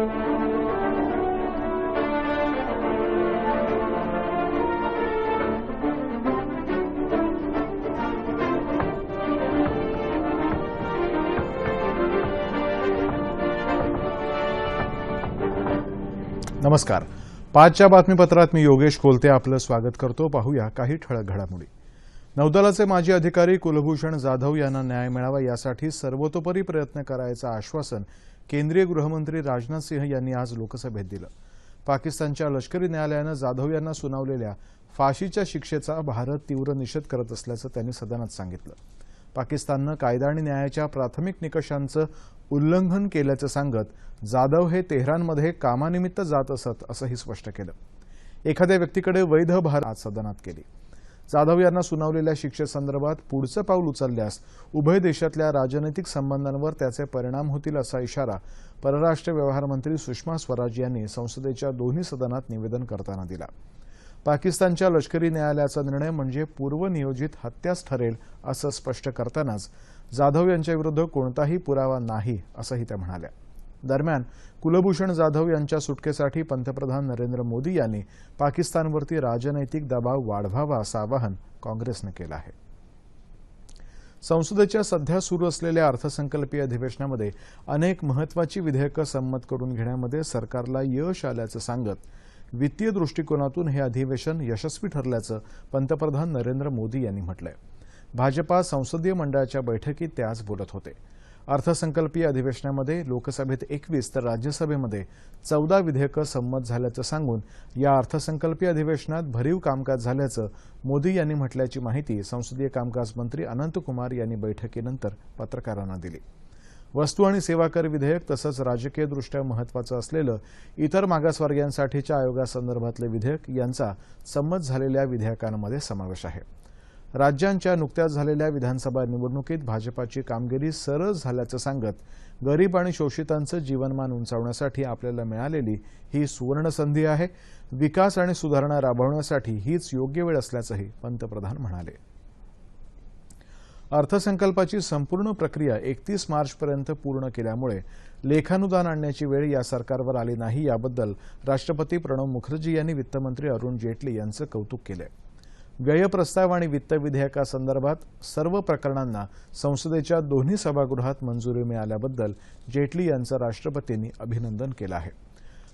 नमस्कार. पाचच्या बातमीपत्रात मी योगेश कोलते आपलं स्वागत करतो. पाहूया काही ठळक घडामोडी. नौदलाचे माजी अधिकारी कुलभूषण जाधव यांना न्याय मिळावा यासाठी सर्वतोपरी प्रयत्न करायचं आश्वासन केंद्रीय गृहमंत्री राजनाथ सिंह यांनी आज लोकसभेत दिलं. पाकिस्तानच्या लष्करी न्यायालयानं जाधव यांना सुनावलेल्या फाशीच्या शिक्षेचा भारत तीव्र निषेध करत असल्याचं त्यांनी सदनात सांगितलं. पाकिस्ताननं कायदा आणि न्यायाच्या प्राथमिक निकषांचं उल्लंघन केल्याचं सांगत जाधव हे तेहरानमध्ये कामानिमित्त जात असत असंही स्पष्ट केलं. एखाद्या व्यक्तीकडे वैध भार आज सदनात केली. जाधव यांना सुनावलेल्या शिक्षेसंदर्भात पुढचं पाऊल उचलल्यास उभय देशातल्या राजनैतिक संबंधांवर त्याचे परिणाम होतील असा इशारा परराष्ट्र व्यवहार मंत्री सुषमा स्वराज यांनी संसदेच्या दोन्ही सदनात निवेदन करताना दिला. पाकिस्तानच्या लष्करी न्यायालयाचा निर्णय म्हणजे पूर्वनियोजित हत्याच ठरेल असं स्पष्ट करतानाच जाधव यांच्याविरुद्ध कोणताही पुरावा नाही असंही त्या म्हणाल्या. दरम्यान कुलभूषण जाधव यांच्या सुटकेसाठी पंतप्रधान नरेंद्र मोदी यांनी पाकिस्तानवरती राजनैतिक दबाव वाढवावा असं आवाहन काँग्रेसनं केलं आहे. संसदेच्या सध्या सुरू असलेल्या अर्थसंकल्पीय अधिवेशनामध्ये अनेक महत्वाची विधेयकं संमत करून घेण्यामध्ये सरकारला यश आल्याचं सांगत वित्तीय दृष्टिकोनातून हे अधिवेशन यशस्वी ठरल्याचं पंतप्रधान नरेंद्र मोदी यांनी म्हटलंय. भाजपा संसदीय मंडळाच्या बैठकीत ते आज बोलत होते. अर्थसंकल्पीय अधिवेशनामध्ये लोकसभेत एकवीस तर राज्यसभेमध्ये चौदा विधेयकं संमत झाल्याचं सांगून या अर्थसंकल्पीय अधिवेशनात भरीव कामकाज झाल्याचं मोदी यांनी म्हटल्याची माहिती संसदीय कामकाज मंत्री अनंतकुमार यांनी बैठकीनंतर पत्रकारांना दिली. वस्तू आणि सेवा कर विधेयक तसंच राजकीयदृष्ट्या महत्वाचं असलेलं इतर मागासवर्गीयांसाठीच्या आयोगासंदर्भातले विधेयक यांचा संमत झालेल्या विधेयकांमध्ये समावेश आहे. राज्यांच्या नुकत्याच झालेल्या विधानसभा निवडणुकीत भाजपाची कामगिरी सरळ झाल्याचं सांगत गरीब आणि शोषितांचं जीवनमान उंचावण्यासाठी आपल्याला मिळालेली ही सुवर्णसंधी आहे. विकास आणि सुधारणा राबवण्यासाठी हीच योग्य वेळ असल्याचंही पंतप्रधान म्हणाले. अर्थसंकल्पाची संपूर्ण प्रक्रिया एकतीस मार्चपर्यंत पूर्ण केल्यामुळे लेखानुदान आणण्याची वेळ या सरकारवर आली नाही याबद्दल राष्ट्रपती प्रणव मुखर्जी यांनी वित्तमंत्री अरुण जेटली यांचं कौतुक केलं व्ययप्रस्ताव आणि वित्त विधेयकासंदर्भात सर्व प्रकरणांना संसदेच्या दोन्ही सभागृहात मंजुरी मिळाल्याबद्दल जेटली यांचं राष्ट्रपतींनी अभिनंदन केलं आहे.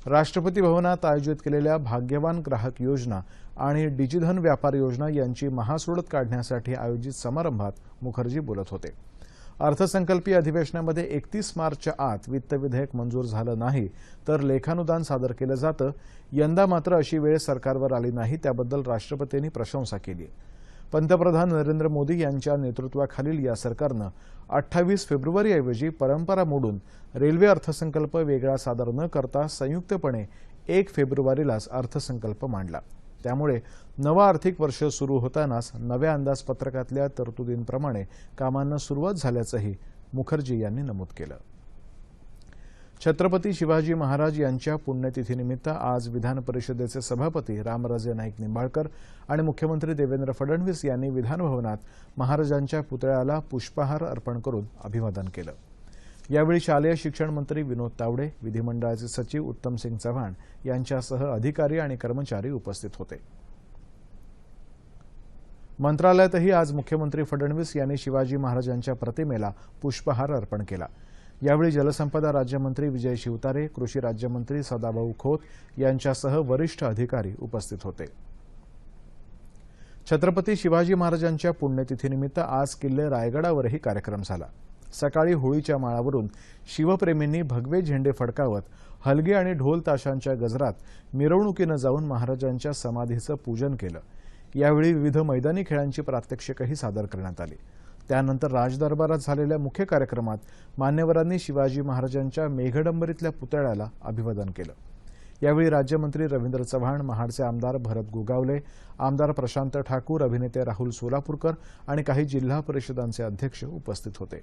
राष्ट्रपती भवनात आयोजित केलेल्या भाग्यवान ग्राहक योजना आणि डिजिधन व्यापार योजना यांची महासोडत काढण्यासाठी आयोजित समारंभात मुखर्जी बोलत होते. अर्थसंकल्पीय अधिवेशनामध्ये एकतीस मार्चच्या आत वित्त विधेयक मंजूर झालं नाही तर लेखानुदान सादर केलं जातं. यंदा मात्र अशी वेळ सरकारवर आली नाही त्याबद्दल राष्ट्रपतींनी प्रशंसा केली. पंतप्रधान नरेंद्र मोदी यांच्या नेतृत्वाखालील या सरकारनं अठ्ठावीस फेब्रुवारीऐवजी परंपरा मोडून रेल्वे अर्थसंकल्प वेगळा सादर न करता संयुक्तपणे एक फेब्रुवारीलाच अर्थसंकल्प मांडला. त्यामुळे नवं आर्थिक वर्ष सुरू होतानाच नव्या अंदाजपत्रकातल्या तरतुदींप्रमाणे कामांना सुरुवात झाल्याचंही मुखर्जी यांनी नमूद केलं. छत्रपती शिवाजी महाराज यांच्या पुण्यतिथीनिमित्त आज विधान परिषदेचे सभापती रामराजे नाईक निंबाळकर आणि मुख्यमंत्री देवेंद्र फडणवीस यांनी विधानभवनात महाराजांच्या पुतळ्याला पुष्पहार अर्पण करून अभिवादन केलं. यावेळी शालेय शिक्षण मंत्री विनोद तावडे विधिमंडळाचे सचिव उत्तमसिंग चव्हाण यांच्यासह अधिकारी आणि कर्मचारी उपस्थित होते. मंत्रालयातही आज मुख्यमंत्री फडणवीस यांनी शिवाजी महाराजांच्या प्रतिमेला पुष्पहार अर्पण केला. यावेळी जलसंपदा राज्यमंत्री विजय शिवतारे कृषी राज्यमंत्री सदाभाऊ खोत यांच्यासह वरिष्ठ अधिकारी उपस्थित होते. छत्रपती शिवाजी महाराजांच्या पुण्यतिथीनिमित्त आज किल्ले रायगडावरही कार्यक्रम झाला. सकाळी होळीच्या माळावरून शिवप्रेमींनी भगवे झेंडे फडकावत हलगे आणि ढोल ताशांच्या गजरात मिरवणुकीनं जाऊन महाराजांच्या समाधीचं पूजन केलं. यावेळी विविध मैदानी खेळांची प्रात्यक्षिकही सादर करण्यात आली. त्यानंतर राजदरबारात झालेल्या मुख्य कार्यक्रमात मान्यवरांनी शिवाजी महाराजांच्या मेघडंबरीतल्या पुतळ्याला अभिवादन केलं. यावेळी राज्यमंत्री रवींद्र चव्हाण महाडचे आमदार भरत गोगावले आमदार प्रशांत ठाकूर अभिनेते राहुल सोलापूरकर आणि काही जिल्हा परिषदांचे अध्यक्ष उपस्थित होते.